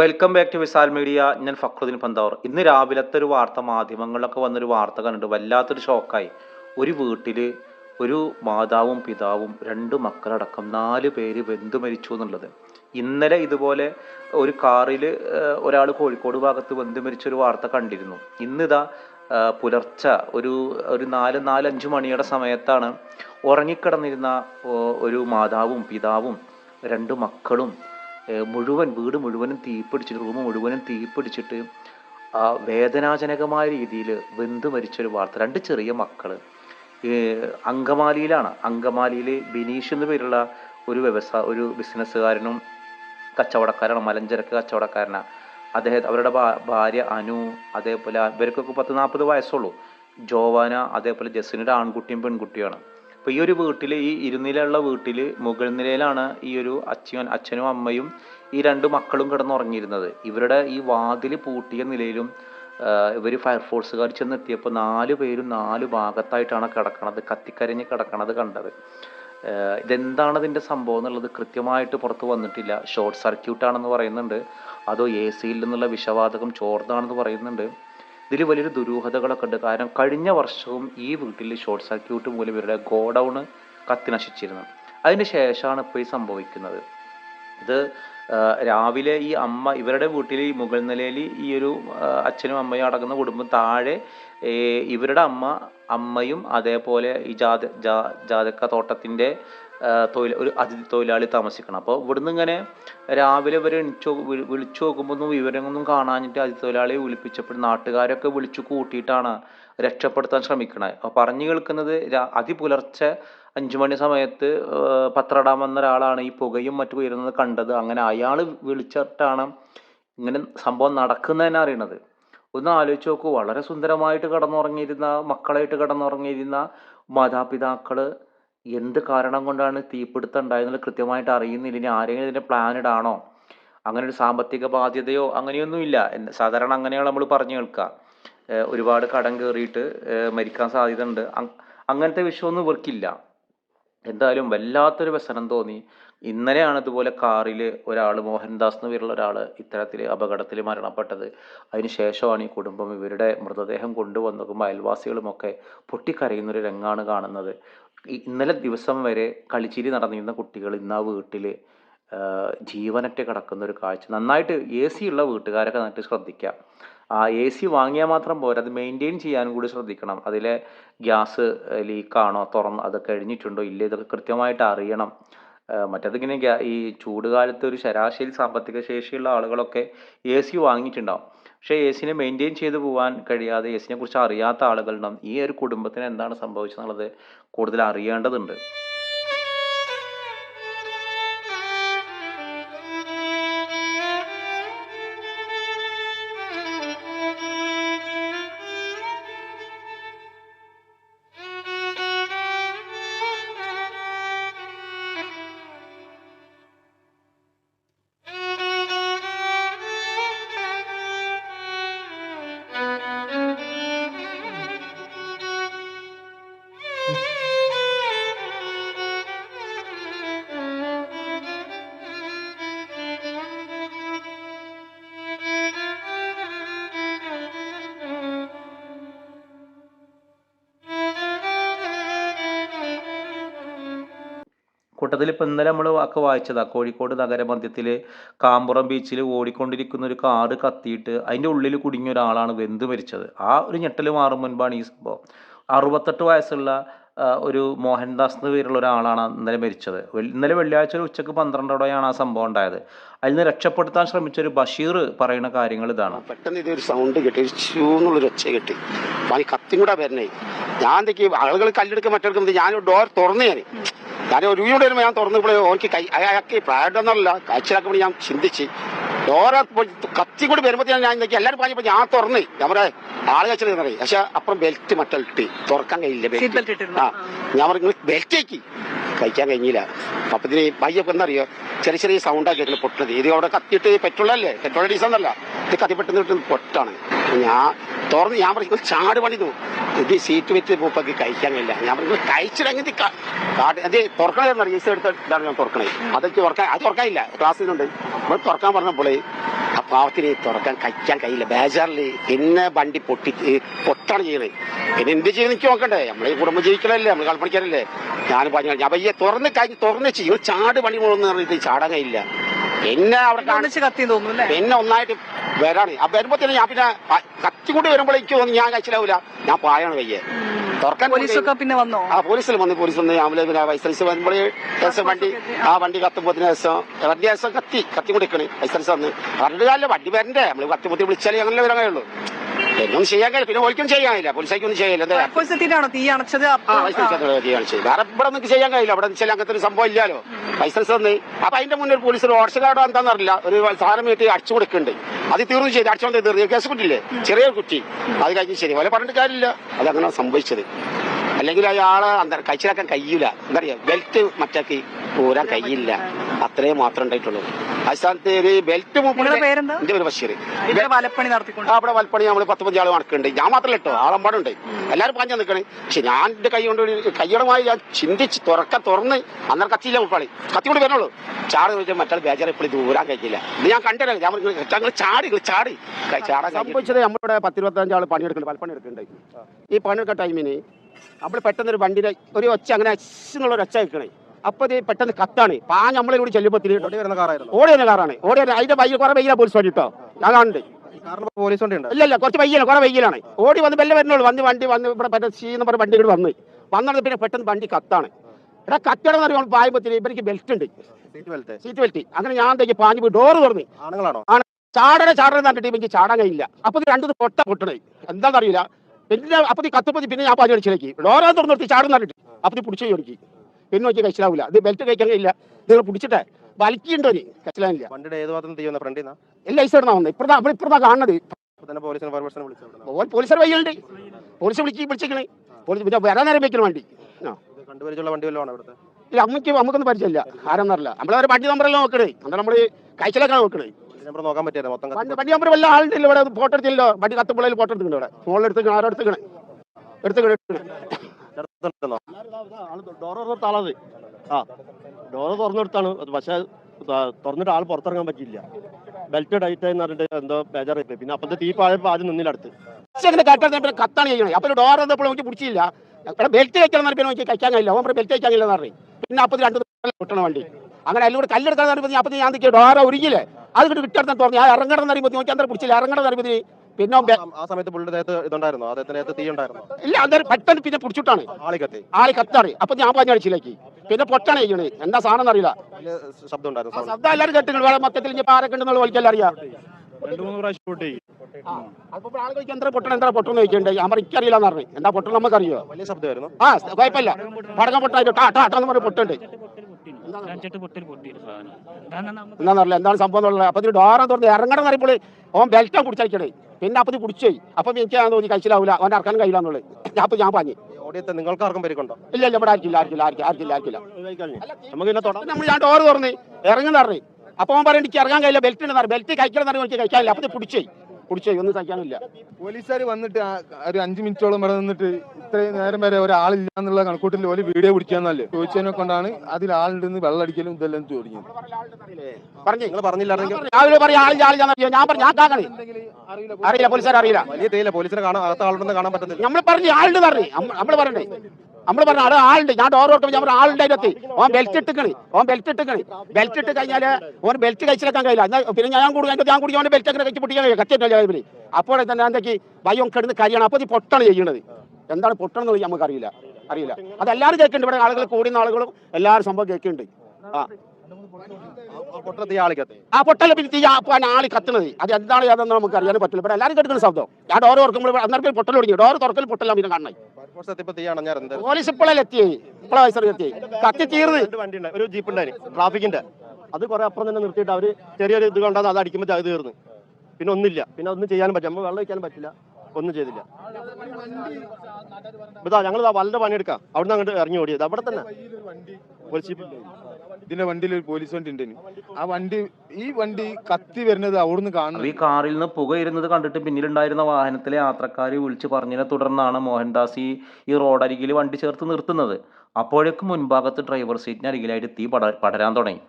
Welcome back to Vishal media ഞാൻ ഫക്രുദ്ദീൻ പന്താവർ. ഇന്ന് രാവിലത്തെ ഒരു വാർത്ത മാധ്യമങ്ങളിലൊക്കെ വന്നൊരു വാർത്ത കണ്ടിട്ട് വല്ലാത്തൊരു ഷോക്കായി ഒരു വീട്ടിൽ ഒരു മാതാവും പിതാവും രണ്ട് മക്കളടക്കം നാല് പേര് വെന്തു മരിച്ചു എന്നുള്ളത്. ഇന്നലെ ഇതുപോലെ ഒരു കാറിൽ ഒരാൾ കോഴിക്കോട് ഭാഗത്ത് വെന്തു മരിച്ചൊരു വാർത്ത കണ്ടിരുന്നു. ഇന്നിതാ പുലർച്ച ഒരു ഒരു നാല് നാലഞ്ച് മണിയുടെ സമയത്താണ് ഉറങ്ങിക്കിടന്നിരുന്ന ഒരു മാതാവും പിതാവും രണ്ട് മക്കളും മുഴുവൻ വീട് മുഴുവനും തീപിടിച്ചിട്ട് റൂം മുഴുവനും തീപിടിച്ചിട്ട് ആ വേദനാജനകമായ രീതിയിൽ വെന്ത് മരിച്ചൊരു വാർത്ത. രണ്ട് ചെറിയ മക്കൾ അങ്കമാലിയിലാണ്. അങ്കമാലിയിൽ ബിനീഷ് എന്ന പേരുള്ള ഒരു വ്യവസായ ഒരു ബിസിനസ്സുകാരനും കച്ചവടക്കാരാണ് മലഞ്ചരക്ക് കച്ചവടക്കാരനാണ് അദ്ദേഹം അവരുടെ ഭാര്യ അനു അതേപോലെ ഇവർക്കൊക്കെ പത്ത് നാൽപ്പത് വയസ്സുള്ളൂ. ജോവാന അതേപോലെ ജസ്സിനൊരു ആൺകുട്ടിയും പെൺകുട്ടിയാണ് അപ്പോൾ ഈ ഒരു വീട്ടിൽ ഈ ഇരുനിലയുള്ള വീട്ടിൽ മുകൾ നിലയിലാണ് ഈ ഒരു അച്ഛൻ അച്ഛനും അമ്മയും ഈ രണ്ട് മക്കളും കിടന്നുറങ്ങിയിരുന്നത്. ഇവരുടെ ഈ വാതിൽ പൂട്ടിയ നിലയിലും ഇവർ ഫയർഫോഴ്സുകാർ ചെന്നെത്തിയപ്പോൾ നാല് പേരും നാല് ഭാഗത്തായിട്ടാണ് കിടക്കണത് കത്തിക്കരഞ്ഞ് കിടക്കണത് കണ്ടത്. ഇതെന്താണ് ഇതിന്റെ സംഭവം എന്നുള്ളത് കൃത്യമായിട്ട് പുറത്ത് വന്നിട്ടില്ല. ഷോർട്ട് സർക്യൂട്ട് ആണെന്ന് പറയുന്നുണ്ട്. അതോ എ സിയിൽ നിന്നുള്ള വിഷവാതകം ചോർന്നാണെന്ന് പറയുന്നുണ്ട്. ഇതിൽ വലിയൊരു ദുരൂഹതകളൊക്കെ ഉണ്ട്. കാരണം കഴിഞ്ഞ വർഷവും ഈ വീട്ടിൽ ഷോർട്ട് സർക്യൂട്ട് മൂലം ഇവരുടെ ഗോഡൗണ് കത്തി നശിച്ചിരുന്നു. അതിന് ശേഷമാണ് ഇപ്പോൾ ഈ സംഭവിക്കുന്നത്. ഇത് രാവിലെ ഈ അമ്മ ഇവരുടെ വീട്ടിൽ ഈ മുകൾ നിലയിൽ ഈ ഒരു അച്ഛനും അമ്മയും അടങ്ങുന്ന കുടുംബം താഴെ ഇവരുടെ അമ്മ അമ്മയും അതേപോലെ ഈ ജാത ജാ ജാതക്ക തോട്ടത്തിന്റെ തൊഴിൽ ഒരു അതിഥി തൊഴിലാളി താമസിക്കണം. അപ്പോൾ ഇവിടുന്ന് ഇങ്ങനെ രാവിലെ ഇവർ എണിച്ചു വിളി- വിളിച്ചു നോക്കുമ്പോൾ ഒന്നും വിവരങ്ങളൊന്നും കാണാഞ്ഞിട്ട് അതിഥി തൊഴിലാളിയെ വിളിപ്പിച്ചപ്പോൾ നാട്ടുകാരൊക്കെ വിളിച്ചു കൂട്ടിയിട്ടാണ് രക്ഷപ്പെടുത്താൻ ശ്രമിക്കണത്. അപ്പോൾ പറഞ്ഞു കേൾക്കുന്നത് അതി അതിപുലർച്ചെ അഞ്ചു മണി സമയത്ത് പത്രടാൻ പത്രം വന്ന ഒരാളാണ് ഈ പുകയും മറ്റു ഉയരുന്നത് കണ്ടത്. അങ്ങനെ അയാൾ വിളിച്ചിട്ടാണ് ഇങ്ങനെ സംഭവം നടക്കുന്നതന്നെ അറിയണത്. ഒന്ന് ആലോചിച്ച് നോക്കൂ വളരെ സുന്ദരമായിട്ട് കിടന്നുറങ്ങിയിരുന്ന മക്കളായിട്ട് കിടന്നുറങ്ങിയിരുന്ന മാതാപിതാക്കൾ എന്ത് കാരണം കൊണ്ടാണ് തീപിടുത്തം ഉണ്ടായെന്നുള്ളത് കൃത്യമായിട്ട് അറിയുന്നില്ല. ഇനി ആരെങ്കിലും ഇതിന്റെ പ്ലാൻ ഇടാണോ? അങ്ങനെ ഒരു സാമ്പത്തിക ബാധ്യതയോ അങ്ങനെയൊന്നുമില്ല സാധാരണ അങ്ങനെയാണ് നമ്മൾ പറഞ്ഞു കേൾക്കുക ഒരുപാട് കടം കയറിയിട്ട് മരിക്കാൻ സാധ്യത ഉണ്ട് അങ്ങനത്തെ വിഷയമൊന്നും ഇവർക്കില്ല. എന്തായാലും വല്ലാത്തൊരു വ്യസനം തോന്നി. ഇന്നലെയാണ് ഇതുപോലെ കാറിൽ ഒരാൾ മോഹൻദാസ് എന്ന് പേരുള്ള ഒരാൾ ഇത്തരത്തിൽ അപകടത്തിൽ മരണപ്പെട്ടത്. അതിന് ശേഷമാണ് ഈ കുടുംബം ഇവരുടെ മൃതദേഹം കൊണ്ടുവന്നതും അയൽവാസികളുമൊക്കെ പൊട്ടിക്കരയുന്നൊരു രംഗമാണ് കാണുന്നത്. ഇന്നലെ ദിവസം വരെ കളിച്ചിരി നടന്നിരുന്ന കുട്ടികൾ ഇന്ന് ആ വീട്ടിൽ ജീവനറ്റ് കിടക്കുന്ന ഒരു കാഴ്ച. നന്നായിട്ട് എ സി ഉള്ള വീട്ടുകാരൊക്കെ നന്നായിട്ട് ശ്രദ്ധിക്കുക ആ എ സി വാങ്ങിയാൽ മാത്രം പോരാ അത് മെയിന്റെയിൻ ചെയ്യാനും കൂടി ശ്രദ്ധിക്കണം. അതിലെ ഗ്യാസ് ലീക്കാണോ തുറന്ന് അത് കഴിഞ്ഞിട്ടുണ്ടോ ഇല്ലേ ഇതൊക്കെ കൃത്യമായിട്ട് അറിയണം. മറ്റേതിങ്ങനെ ഈ ചൂട് കാലത്ത് ഒരു ശരാശരി സാമ്പത്തിക ശേഷിയുള്ള ആളുകളൊക്കെ എ സി വാങ്ങിയിട്ടുണ്ടാവും. പക്ഷേ എ സിനെ മെയിന്റെയിൻ ചെയ്തു പോകാൻ കഴിയാതെ എ കുറിച്ച് അറിയാത്ത ആളുകളുണ്ടാവും ഈ ഒരു കുടുംബത്തിന് എന്താണ് സംഭവിച്ചതെന്നുള്ളത് കൂടുതൽ അറിയേണ്ടതുണ്ട്. കൂട്ടത്തിൽ ഇപ്പം ഇന്നലെ നമ്മൾ ഒക്കെ വായിച്ചതാണ് കോഴിക്കോട് നഗരമധ്യത്തിൽ കാമ്പുറം ബീച്ചിൽ ഓടിക്കൊണ്ടിരിക്കുന്ന ഒരു കാറ് കത്തിയിട്ട് അതിന്റെ ഉള്ളിൽ കുടുങ്ങിയ ഒരാളാണ് വെന്ത് മരിച്ചത്. ആ ഒരു ഞെട്ടൽ മാറും മുൻപാണ് ഈ സംഭവം. അറുപത്തെട്ട് വയസ്സുള്ള ഒരു മോഹൻദാസ് എന്ന പേരുള്ള ഒരാളാണ് ഇന്നലെ മരിച്ചത്. ഇന്നലെ വെള്ളിയാഴ്ച ഒരു ഉച്ചയ്ക്ക് പന്ത്രണ്ടോടെയാണ് ആ സംഭവം ഉണ്ടായത്. അതിൽ നിന്ന് രക്ഷപ്പെടുത്താൻ ശ്രമിച്ച ഒരു ബഷീർ പറയുന്ന കാര്യങ്ങൾ ഇതാണ്. പെട്ടെന്ന് ഇതൊരു സൗണ്ട് കിട്ടി. എന്നുള്ളൊരു ഒച്ച കിട്ടി. കത്തിയും കൂടെ വരണേ. ഞാൻ എന്തൊക്കെ ആളുകൾ കല്ലെടുക്കുക മറ്റെടുക്കുന്നത് ഞാൻ ഡോർ തുറന്നു ഞാൻ ഞാൻ ഒരു വീട് വരുമ്പോൾ ഞാൻ തുറന്നപ്പോൾ ഓർക്ക് കൈ അയാൾക്ക് പ്രായമെന്നല്ല കാഴ്ചയാക്കുമ്പോൾ ഞാൻ ചിന്തിച്ച്. ഡോറ കത്തി കൂടി വരുമ്പോൾ ഞാൻ നോക്കി എല്ലാവരും പറഞ്ഞപ്പോൾ ഞാൻ തുറന്ന് ഞാൻ ആളെ കച്ചറി കഴിച്ചത് പറയും പക്ഷെ അപ്പുറം ബെൽറ്റ് മറ്റിട്ട് തുറക്കാൻ കഴിയില്ല ബെൽറ്റ്. ആ ഞാൻ പറഞ്ഞു ബെൽറ്റ് ആക്കി കഴിക്കാൻ കഴിഞ്ഞില്ല. അപ്പൊ ഇതിന് പയ്യൊക്കെ എന്നറിയോ ചെറിയ ചെറിയ സൗണ്ടാണ് കേൾക്കുന്നത് പൊട്ടുന്നത് ഇത് അവിടെ കത്തിയിട്ട് പെട്രോളല്ലേ പെട്രോൾ ഡീസൽ എന്നല്ല. ഇത് കത്തി പെട്ടെന്ന് പൊട്ടാണ്. ഞാൻ തുറന്ന് ഞാൻ പറഞ്ഞു ചാട് പണിതു ഇത് സീറ്റ് വെച്ച് പൂപ്പക്ക് കഴിക്കാനില്ല. ഞാൻ പറഞ്ഞു കഴിച്ചിട്ട് കാട്ട് അത് തുറക്കണമെന്നറിയാം ഈസ് എടുത്ത് ഇതാണ് ഞാൻ തുറക്കണേ. അതൊക്കെ തുറക്കാൻ അത് തുറക്കാനില്ല. ക്ലാസ്സിലുണ്ട്. നമ്മൾ തുറക്കാൻ പറഞ്ഞപ്പോളേ ആ പാവത്തിന് തുറക്കാൻ കഴിക്കാൻ കഴിയില്ല. ബേജാറിൽ പിന്നെ വണ്ടി പൊട്ടി പൊട്ടാണ് ചെയ്യണത് പിന്നെ എന്ത് ചെയ്യുന്ന എനിക്ക് നോക്കണ്ടേ? നമ്മൾ ഈ കുടുംബം ജീവിക്കണല്ലേ? നമ്മൾ കളിപ്പണിക്കാരല്ലേ ഞാൻ പറഞ്ഞു ഞാൻ പയ്യെ തുറന്ന് കഴിഞ്ഞ് തുറന്ന് ചെയ്യും ചാട് പണി പോകുന്ന പറഞ്ഞിട്ട് ചാടാൻ കഴിയില്ല. എന്നെ അവിടെ കാണിച്ച് കത്തി തോന്നുന്നു എന്നെ ഒന്നായിട്ട് വരാണ്. ആ വരുമ്പോ തന്നെ ഞാൻ പിന്നെ കത്തി കൊണ്ട് വരുമ്പോൾ എനിക്ക് തോന്നി ഞാൻ കഴിച്ചിലാവൂല. ഞാൻ പായാണ് വയ്യേ. തുറക്കാൻ പോലീസൊക്കെ പിന്നെ വന്നോ? ആ പോലീസിൽ വന്നു പോലീസ് വന്ന് ആംബുലൻസ് പിന്നെ ലൈസൻസ് വരുമ്പോൾ ദിവസം വണ്ടി ആ വണ്ടി കത്തുമ്പോത്തിന് ദിവസം വണ്ടി ദിവസം കത്തി കത്തി കൊടുക്കണ് ലൈസൻസ് വന്ന് പറഞ്ഞിട്ട് കാലം വണ്ടി വരണ്ടേ? നമ്മൾ കത്തി മുത്തി വിളിച്ചാലേ അങ്ങനെ വരാൻ കഴിയുള്ളൂ. എന്നൊന്നും ചെയ്യാൻ കഴിയില്ല പിന്നെ ഒരിക്കലും ചെയ്യാനില്ല. ചെയ്യാനില്ല എന്താ ഫയർഫോഴ്സ് തീ അണച്ചത്? ചെയ്യാൻ ചെയ്യും വേറെ ഇവിടെ ഒന്നും ചെയ്യാൻ കഴിയില്ല. ഇവിടെ വെച്ചാൽ അങ്ങനത്തെ ഒരു സംഭവം ഇല്ലല്ലോ. ലൈസൻസ് തന്നെ. അപ്പൊ അതിന്റെ മുന്നേ ഒരു പോലീസ് ഒരു ഓർഡർ കാർഡോ എന്താണെന്നറിയില്ല ഒരു സാധനം വീട്ടിൽ അടിച്ചു കൊടുക്കുന്നുണ്ട്. അത് തീർന്നു ചെയ്ത് അടിച്ചോണ്ട് തീർന്നു. കേസ് കുട്ടിയില്ലേ? ചെറിയ കുട്ടി. അത് കഴിഞ്ഞ് ശരി. പോലെ പറഞ്ഞിട്ട് കാര്യമില്ല. അതങ്ങനെ സംഭവിച്ചത്. അല്ലെങ്കിൽ അയാളെ കഴിച്ചിലാക്കാൻ കഴിയൂല. എന്താ പറയാ? ബെൽറ്റ് മറ്റാക്കി പോരാൻ കഴിയില്ല അത്രയും മാത്രം ഉണ്ടായിട്ടുള്ളൂ. അടിസ്ഥാനത്ത് സ്ഥാനത്ത് ഒരു ബെൽറ്റ് മൂപ്പണി എന്റെ പേര് ബഷീർ. അവിടെ വലപ്പണി നടത്തിക്കൊണ്ട്. അവിടെ നമ്മൾ പത്ത് പഞ്ച് നടക്കുന്നുണ്ട് ഞാൻ മാത്രമല്ല കേട്ടോ ആളമ്പാടുണ്ട്. എല്ലാവരും പാഞ്ഞു നിൽക്കണേ. പക്ഷെ ഞാൻ എന്റെ കൈ കൊണ്ട് കൈയോടമായി ഞാൻ ചിന്തിച്ച് തുറക്ക തുറന്ന് അന്നേരം കത്തിയില്ല ഉൾപ്പാളി കത്തി കൊണ്ട് വരണുള്ളൂ. ചാട് വെച്ചാൽ മറ്റാൾ ബേജാറ് ഇപ്പോൾ ദൂരാൻ കഴിക്കില്ല ഇത് ഞാൻ കണ്ടില്ല ഞാൻ പറഞ്ഞു, ഞങ്ങൾ ചാടി ചാടി. ചാടാൻ സംഭവിച്ചത് നമ്മളിവിടെ പത്തിരുപത്തഞ്ചാൾ പണിയെടുക്കുന്നുണ്ട് വലപ്പണി എടുക്കുന്നുണ്ട്. ഈ പണിയെടുക്കുന്ന ടൈമിന് നമ്മൾ പെട്ടെന്ന് ഒരു വണ്ടിയുടെ ഒരു ഒച്ച അങ്ങനെ അച്ഛനുള്ള എന്നുള്ള ഒരു ഒച്ച വെക്കണേ അപ്പൊ ഇത് പെട്ടെന്ന് കത്താണ്. പാ നമ്മളെ കൂടി ചെല്ലുമ്പോൾ ഓടി വരുന്ന കാറാണ്. ഓടി വരുന്ന അതിന്റെ ബൈക്ക് കുറെ ബൈക്കിലാണ് പോലീസ് വണ്ടി കേട്ടോ ഞാൻ കാണുന്നുണ്ട്. പോലീസ് വണ്ടി ഇല്ല ഇല്ല കുറച്ച് വൈകിയാണ് കുറെ വൈകിയാണ് ഓടി വന്ന് ബെല്ല വരുന്നുള്ളൂ. വന്ന് വണ്ടി വന്ന് ഇവിടെ പറ്റ സീ എന്ന് പറഞ്ഞ വണ്ടി ഇവിടെ വന്ന്. വന്നത് പിന്നെ പെട്ടെന്ന് വണ്ടി കത്താണ്. എടാ കത്തണം എന്ന് പറയുമ്പോൾ പായുമ്പത്തിന് ഇവർക്ക് ബെൽറ്റ് ഉണ്ട്. സീറ്റ് ബെൽറ്റ് അങ്ങനെ ഞാൻ എന്തൊക്കെ പാഞ്ഞു പോയി ഡോറ് തുറന്ന്. ആണുങ്ങളാണോ? ചാടണ ചാടണ പറഞ്ഞിട്ട് എനിക്ക് ചാടാൻ കഴിയില്ല. അപ്പൊ രണ്ടു പൊട്ട പൊട്ടണേ. എന്താണെന്ന് അറിയില്ല. പിന്നെ അപ്പൊ ഈ കത്തുപ്പത്തി പിന്നെ ഞാൻ പാഞ്ഞു അടിച്ചിലേക്ക് ഡോറ തുറന്നു നിർത്തി ചാടുന്ന പറഞ്ഞിട്ട്. അപ്പൊ പിടിച്ചു എനിക്ക് പിന്നെ നോക്കി കഴിച്ചിലാവില്ല ഇത് ബെൽറ്റ് കഴിക്കാൻ കഴിയില്ല നിങ്ങൾ പിടിച്ചിട്ടെ. വലിക്കുണ്ടോ നീ കച്ചിലാനില്ല. വണ്ടിയുടെ ഏത് ഫ്രണ്ടിൽ നിന്നാ എല്ലാ ഐസ് ഇടണ വന്നത് ഇപ്പഴാ അവിടെ ഇപ്പഴാ കാണുന്നത്. പോലീസ് പോലീസർ വയ്യുണ്ട് പോലീസ് വിളിച്ച് വിളിച്ചേക്കണേ പോലീസ് പിന്നെ വരാൻ നേരം വെക്കണം വണ്ടി. ഇല്ല അമ്മയ്ക്ക് നമുക്കൊന്നും പരിചയമില്ല. ആരെന്നറില്ല നമ്മളെ വണ്ടി നമ്പറെല്ലാം നോക്കണേ. അന്നേരം നമ്മൾ കഴിച്ചിലേക്കാണ് നോക്കണേ. വണ്ടി നമ്പർ വല്ല ആളുണ്ടല്ലോ ഇവിടെ. ഫോട്ടോ എടുത്തില്ലോ വണ്ടി കത്തുമ്പോഴേ ഫോട്ടോ എടുത്തിട്ടുണ്ട് ഇവിടെ. ഫോണിൽ എടുത്തിക്കണം ആരോ എടുത്തേക്കണേ. എടുത്തിക്കണേ തുറന്നിട്ട് ആളത് ആ ഡോർ തുറന്നെടുത്താണ് പക്ഷെ തുറന്നിട്ട് ആൾ പുറത്തിറങ്ങാൻ പറ്റില്ല ബെൽറ്റ് ടൈറ്റ് എന്ന് പറഞ്ഞിട്ട് എന്തോ ബേജാറായി പോയി പിന്നെ അപ്പത്തെ തീ പായപ്പോൾ ആദ്യം നിന്നില്ല അടുത്ത്. കത്താണ് ചെയ്യണേ അപ്പോൾ ഡോർ എന്തപ്പോൾ എനിക്ക് പിടിച്ചില്ല. ബെൽറ്റ് കഴിക്കണം എന്ന് എനിക്ക് കഴിക്കാൻ കഴിയില്ല. ഓൻ ബെൽറ്റ് കഴിക്കാൻ കഴിയില്ല എന്ന് പറഞ്ഞു പിന്നെ അപ്പോൾ രണ്ട് കിട്ടണം വണ്ടി. അങ്ങനെ അതിലൂടെ കല്ലെടുക്കാൻ പറയുമ്പോൾ അപ്പോൾ ഞാൻ ഡോറ ഒരുങ്ങില്ലേ അത് കിട്ടി വിട്ടെടുത്താൽ തോന്നി. ഞാൻ ഇറങ്ങണം എന്ന് പറയുമ്പോൾ നോക്കി അന്തരം പിടിച്ചില്ല? ഇറങ്ങണം എന്ന് പറയുമ്പോൾ പിന്നെ ആ- സമയത്ത് പുള്ളിയുടെ ദേഹത്ത് ഇതുണ്ടായിരുന്നോ? അദ്ദേഹത്തിന്റെ ദേഹത്ത് തീ ഉണ്ടായിരുന്നു ഇല്ല അന്നേരം പെട്ടെന്ന് പിന്നെ പിടിച്ചിട്ടാണ്. ആളി കത്തി ആൾ കത്താണ് അപ്പൊ ഞാൻ പഞ്ഞടിച്ചിലേക്ക് പിന്നെ പൊട്ടാണ് ചെയ്യണേ. എന്താ സാധനം അറിയില്ല ശബ്ദം ഉണ്ടായിരുന്നു. ശബ്ദം എല്ലാവരും കേട്ടിട്ടുണ്ട്. വേറെ മൊത്തത്തിൽ ഇനി ആരൊക്കെ ഉണ്ടെന്നുള്ള വലിക്കല്ല അറിയാം. രണ്ട് മൂന്ന് പ്രാവശ്യം അപ്പൊ എന്താ പൊട്ടണം? എന്താ പൊട്ടണം? ചോദിക്കണ്ടേ ഞാൻ പറഞ്ഞു എനിക്കറിയില്ല എന്ന് പറഞ്ഞു. എന്താ പൊട്ടണം നമുക്കറിയോ വലിയ ശബ്ദമായിരുന്നു. ആ കുഴപ്പമില്ല. പടക്കം പൊട്ടായിട്ട് ടാ ടാ ടാന്ന് പറഞ്ഞ് പൊട്ടുണ്ട്. എന്താണെന്നറിയില്ല എന്താണ് സംഭവം എന്നുള്ളത്. അപ്പൊ ഇതിന് ഡോറ തുറന്ന് ഇറങ്ങണം എന്നറിയപ്പോൾ ഓൻ ബെൽറ്റാ കുടിച്ചടിക്കണേ പിന്നെ അപ്പൊ ഇത് കുടിച്ചേ അപ്പൊ എനിക്ക് തോന്നി കഴിച്ചിലാവില്ല അവൻ ഇറക്കാൻ കഴിയില്ല എന്നുള്ളത്. ഞാൻ അപ്പൊ ഞാൻ പറഞ്ഞു. ഈ ഓടിയത്തെ നിങ്ങൾക്ക് ആർക്കും പരിക്കുണ്ടോ? ഇല്ല ഇല്ല ഇവിടെ ആർക്കില്ല ആർക്കില്ല ആർക്കില്ല ആർക്കില്ല ആർക്കില്ല. നമുക്ക് നമ്മൾ ഞാൻ ഡോറ് തുറന്ന് ഇറങ്ങുന്ന പറഞ്ഞു. അപ്പൊ അവൻ പറയും എനിക്ക് ഇറങ്ങാൻ കഴിയില്ല. ബെൽറ്റ് ഉണ്ടെന്ന് പറഞ്ഞു ബെൽറ്റ് കഴിക്കണം എന്ന് എനിക്ക് കഴിക്കാനില്ല. അപ്പൊ ഇത് പിടിച്ചേ ഒന്നും സഹിക്കാനില്ല പോലീസുകാർ വന്നിട്ട് ഒരു അഞ്ച് മിനിറ്റോളം വരെ നിന്നിട്ട് ഇത്രയും നേരം വരെ ഒരാളില്ല എന്നുള്ള കണക്കൂട്ടിൽ ഒരു വീഡിയോ പിടിക്കാന്നല്ലേ ചോദിച്ചതിനെ കൊണ്ടാണ് അതിൽ ആളുണ്ടെന്ന് വെള്ളമടിക്കലും ഇതെല്ലാം തുടങ്ങിയത് പറഞ്ഞു നിങ്ങൾ പറഞ്ഞില്ലായിരുന്നെങ്കിൽ രാവിലെ പറയാ ആളില്ല ആളില്ല എന്നറിയോ? ഞാൻ പറഞ്ഞു ഞാൻ കാക്കണേ. അറിയില്ല പോലീസുകാർ അറിയില്ല. വലിയ തേയില പോലീസിനെ കാണാൻ അകത്ത് ആളുണ്ടെന്ന് കാണാൻ പറ്റുന്നില്ല നമ്മൾ പറഞ്ഞു ആളുണ്ട് പറഞ്ഞു. നമ്മൾ പറയണ്ടേ നമ്മൾ പറഞ്ഞു അത് ആളുണ്ട്. ഞാൻ ഡോർ തുറക്കുമ്പോൾ ഞാൻ പറഞ്ഞു ആളുണ്ട് അതിനകത്ത്. ഓൻ ബെൽറ്റ് ഇട്ടിക്കണ്. ഓൻ ബെൽറ്റ് ഇട്ടിക്കണ്. ബെൽറ്റ് ഇട്ട് കഴിഞ്ഞാൽ ഓൻ ബെൽറ്റ് കഴിച്ചിലെക്കാൻ കഴിയില്ല. എന്നാ പിന്നെ ഞാൻ കൂടുക അതിന്റെ ഞാൻ കൂടി. ഓന്റെ ബെൽറ്റ് അങ്ങനെ കഴിച്ച് പൊട്ടിക്കാൻ കഴിയും? കത്തിയിട്ടില്ല അപ്പോൾ തന്നെ എന്തൊക്കെ? ഭയം കിടന്ന് കരിയാണ് അപ്പോൾ ഈ പൊട്ടാണ് ചെയ്യണത്. എന്താണ് പൊട്ടണം എന്നുള്ളത് നമുക്ക് അറിയില്ല. അറിയില്ല. അതെല്ലാവരും കേൾക്കുന്നുണ്ട്. ഇവിടെ ആളുകൾ കൂടുന്ന ആളുകളും എല്ലാവരും സംഭവം കേൾക്കുന്നുണ്ട്. ആ. ആ പൊട്ടല പിന്നെ തീ ആളി കത്തുന്നത്. അത് എന്താണ് ഏതെന്ന് നമുക്ക് അറിയാൻ പറ്റില്ല. ഇവിടെ എല്ലാവരും കേൾക്കുന്ന ശബ്ദം. ഞാൻ ഡോർ തുറക്കുമ്പോൾ അന്നേരം പൊട്ടൽ തുടങ്ങി. ഡോർ തുറക്കൽ പൊട്ടലാണ് പിന്നെ കാണണേ. പോലീസ് ഇപ്പോഴല്ലേ എത്തി വയസ്സറി എത്തി കത്തി തീർന്ന് രണ്ട് വണ്ടി ഒരു ജീപ്പ് ട്രാഫിക്കിന്റെ. അത് കുറെ അപ്പുറം തന്നെ നിർത്തിയിട്ട് അവർ ചെറിയൊരു ഇത് കണ്ടാൽ അത് അടിക്കുമ്പോൾ അത് തീർന്ന്. പിന്നെ ഒന്നില്ല പിന്നെ ഒന്നും ചെയ്യാനും പറ്റില്ല. നമ്മൾ വെള്ളം വയ്ക്കാനും പറ്റില്ല. ഒന്നും ചെയ്തില്ല. ഇതാ ഞങ്ങൾ വല്ല പണിയെടുക്കാം അവിടുന്ന് അങ്ങോട്ട് ഇറങ്ങി ഓടിയത്. അവിടെ തന്നെ. ഇതിന്റെ വണ്ടിയിൽ ഒരു പോലീസ് വണ്ടി ഉണ്ട് ആ വണ്ടി ഈ വണ്ടി കത്തി വരുന്നത് അവിടുന്ന് കാണുന്നു ഈ കാറിൽ നിന്ന് പുകയിരുന്നത് കണ്ടിട്ട് പിന്നിലുണ്ടായിരുന്ന വാഹനത്തിലെ യാത്രക്കാരെ വിളിച്ചു പറഞ്ഞതിനെ തുടർന്നാണ് മോഹൻദാസ് ഈ ഈ റോഡരികിൽ വണ്ടി ചേർത്ത് നിർത്തുന്നത്. അപ്പോഴേക്കും മുൻഭാഗത്ത് ഡ്രൈവർ സീറ്റിന് അരികിലായിട്ട് തീ പട പടരാൻ തുടങ്ങി.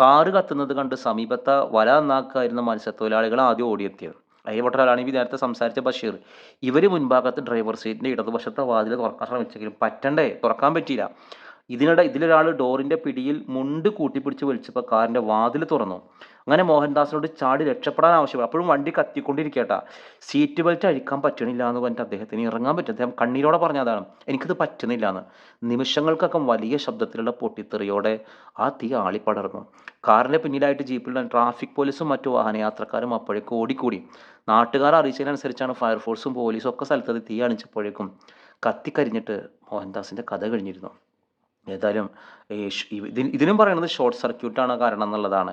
കാറ് കത്തുന്നത് കണ്ട് സമീപത്തെ വല നന്നാക്കായിരുന്ന മത്സ്യത്തൊഴിലാളികൾ ആദ്യം ഓടിയെത്തിയത്. അയ്യപ്പെട്ട ഒരാളാണ് ഈ നേരത്തെ സംസാരിച്ച ബഷീർ. ഇവർ മുൻഭാഗത്ത് ഡ്രൈവർ സീറ്റിന്റെ ഇടതുവശത്തെ വാതിൽ തുറക്കാൻ ശ്രമിച്ചെങ്കിലും പറ്റണ്ടേ? തുറക്കാൻ പറ്റിയില്ല. ഇതിനിടെ ഇതിലൊരാൾ ഡോറിന്റെ പിടിയിൽ മുണ്ട് കൂട്ടിപ്പിടിച്ച് വലിച്ചപ്പോൾ കാറിന്റെ വാതിൽ തുറന്നു. അങ്ങനെ മോഹൻദാസിനോട് ചാടി രക്ഷപ്പെടാൻ ആവശ്യപ്പെടും അപ്പോഴും വണ്ടി കത്തിക്കൊണ്ടിരിക്കട്ട സീറ്റ് ബെൽറ്റ് അഴിക്കാൻ പറ്റണില്ല എന്ന് പറഞ്ഞിട്ട് അദ്ദേഹത്തിന് ഇറങ്ങാൻ പറ്റും. അദ്ദേഹം കണ്ണീരോടെ പറഞ്ഞതാണ് എനിക്കിത് പറ്റുന്നില്ല എന്ന്. നിമിഷങ്ങൾക്കൊക്കെ വലിയ ശബ്ദത്തിലുള്ള പൊട്ടിത്തെറിയോടെ ആ തീ ആളിപ്പടർന്നു. കാറിന്റെ പിന്നിലായിട്ട് ജീപ്പിലുള്ള ട്രാഫിക് പോലീസും മറ്റു വാഹനയാത്രക്കാരും അപ്പോഴേക്കും ഓടിക്കൂടി. നാട്ടുകാർ അറിയിച്ചതിനനുസരിച്ചാണ് ഫയർഫോഴ്സും പോലീസും ഒക്കെ സ്ഥലത്തത് തീ അണിച്ചപ്പോഴേക്കും കത്തിക്കരിഞ്ഞിട്ട് മോഹൻദാസിന്റെ കഥ കഴിഞ്ഞിരുന്നു. ഏതായാലും ഇതിനും പറയുന്നത് ഷോർട്ട് സർക്യൂട്ടാണ് കാരണം എന്നുള്ളതാണ്.